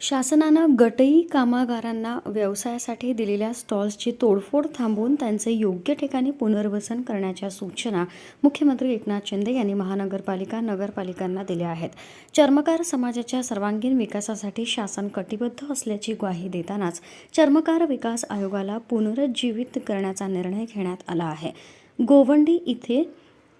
शासनानं गटई कामगारांना व्यवसायासाठी दिलेल्या स्टॉल्सची तोडफोड थांबवून त्यांचे योग्य ठिकाणी पुनर्वसन करण्याच्या सूचना मुख्यमंत्री एकनाथ शिंदे यांनी महानगरपालिका नगरपालिकांना दिल्या आहेत. चर्मकार समाजाच्या सर्वांगीण विकासासाठी शासन कटिबद्ध असल्याची ग्वाही देतानाच चर्मकार विकास आयोगाला पुनरुज्जीवित करण्याचा निर्णय घेण्यात आला आहे. गोवंडी इथे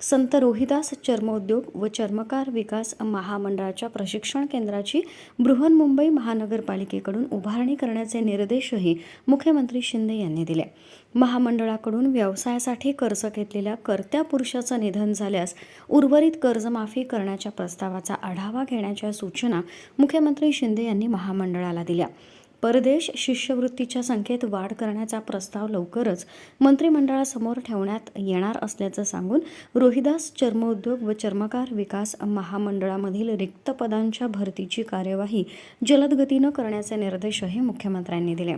संत रोहिदास चर्मोद्योग व चर्मकार विकास महामंडळाच्या प्रशिक्षण केंद्राची बृहन्मुंबई महानगरपालिकेकडून उभारणी करण्याचे निर्देशही मुख्यमंत्री शिंदे यांनी दिले. महामंडळाकडून व्यवसायासाठी कर्ज घेतलेल्या कर्त्या पुरुषाचं निधन झाल्यास उर्वरित कर्जमाफी करण्याच्या प्रस्तावाचा आढावा घेण्याच्या सूचना मुख्यमंत्री शिंदे यांनी महामंडळाला दिल्या. परदेश शिष्यवृत्तीच्या संख्येत वाढ करण्याचा प्रस्ताव लवकरच मंत्रिमंडळासमोर ठेवण्यात येणार असल्याचं सांगून रोहिदास चर्मोद्योग व चर्मकार विकास महामंडळामधील रिक्त पदांच्या भरतीची कार्यवाही जलदगतीनं करण्याचे निर्देशही मुख्यमंत्र्यांनी दिले.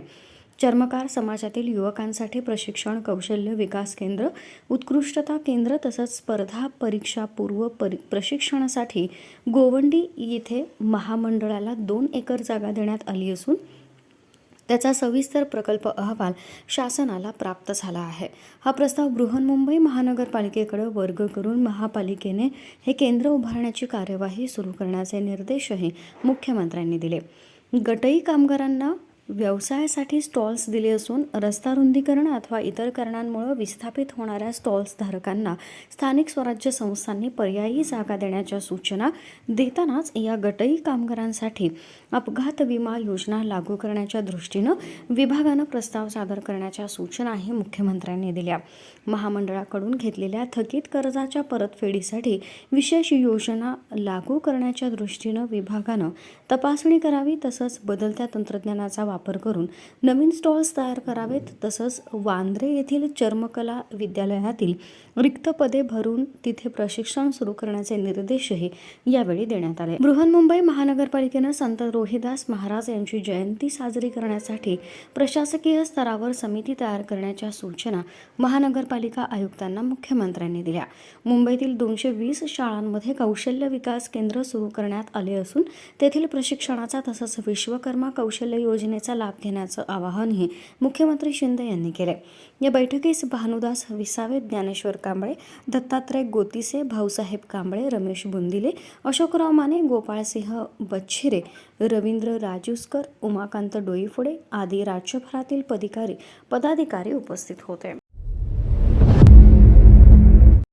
चर्मकार समाजातील युवकांसाठी प्रशिक्षण कौशल्य विकास केंद्र उत्कृष्टता केंद्र तसंच स्पर्धा परीक्षा पूर्व परि प्रशिक्षणासाठी गोवंडी येथे महामंडळाला दोन एकर जागा देण्यात आली असून त्याचा सविस्तर प्रकल्प अहवाल शासनाला प्राप्त झाला आहे. हा प्रस्ताव बृहन्मुंबई महानगरपालिकेकडे वर्ग करून महापालिकेने हे केंद्र उभारण्याची कार्यवाही सुरू करण्याचे निर्देशही मुख्यमंत्र्यांनी दिले. गटई कामगारांना व्यवसायासाठी स्टॉल्स दिले असून रस्ता रुंदीकरण अथवा इतर कारणांमुळे विस्थापित होणाऱ्या स्टॉल्स धारकांना स्थानिक स्वराज्य संस्थांनी पर्यायी जागा देण्याच्या सूचना देतानाच या गटई कामगारांसाठी अपघात विमा योजना लागू करण्याच्या दृष्टीनं विभागानं प्रस्ताव सादर करण्याच्या सूचनाही मुख्यमंत्र्यांनी दिल्या. महामंडळाकडून घेतलेल्या थकीत कर्जाच्या परतफेडीसाठी विशेष योजना लागू करण्याच्या दृष्टीनं विभागानं तपासणी करावी तसंच बदलत्या तंत्रज्ञानाचा वापर करून नवीन स्टॉल्स तयार करावेत. तसंच वांद्रे येथील चर्मकला विद्यालयातील रिक्त पदे भरून तिथे प्रशिक्षण सुरू करण्याचे निर्देशही यावेळी देण्यात आले. बृहन्मुंबई महानगरपालिकेनं संत रोहिदास महाराज यांची जयंती साजरी करण्यासाठी प्रशासकीय स्तरावर समिती तयार करण्याच्या सूचना महानगरपालिका आयुक्तांना मुख्यमंत्र्यांनी दिल्या. मुंबईतील दोनशे वीस शाळांमध्ये कौशल्य विकास केंद्र सुरू करण्यात आले असून तेथील प्रशिक्षणाचा तसंच विश्वकर्मा कौशल्य योजनेचा योजनेचा लाभ घेण्याचं आवाहनही मुख्यमंत्री शिंदे यांनी केले या बैठकीस भानुदास विसावे ज्ञानेश्वर कांबळे दत्तात्रय गोतिसे भाऊसाहेब कांबळे रमेश बुंदिले अशोकराव माने गोपाळसिंह बच्छिरे रवींद्र राजूसकर उमाकांत डोईफोडे आदी राज्यभरातील पदिकारी पदाधिकारी उपस्थित होते.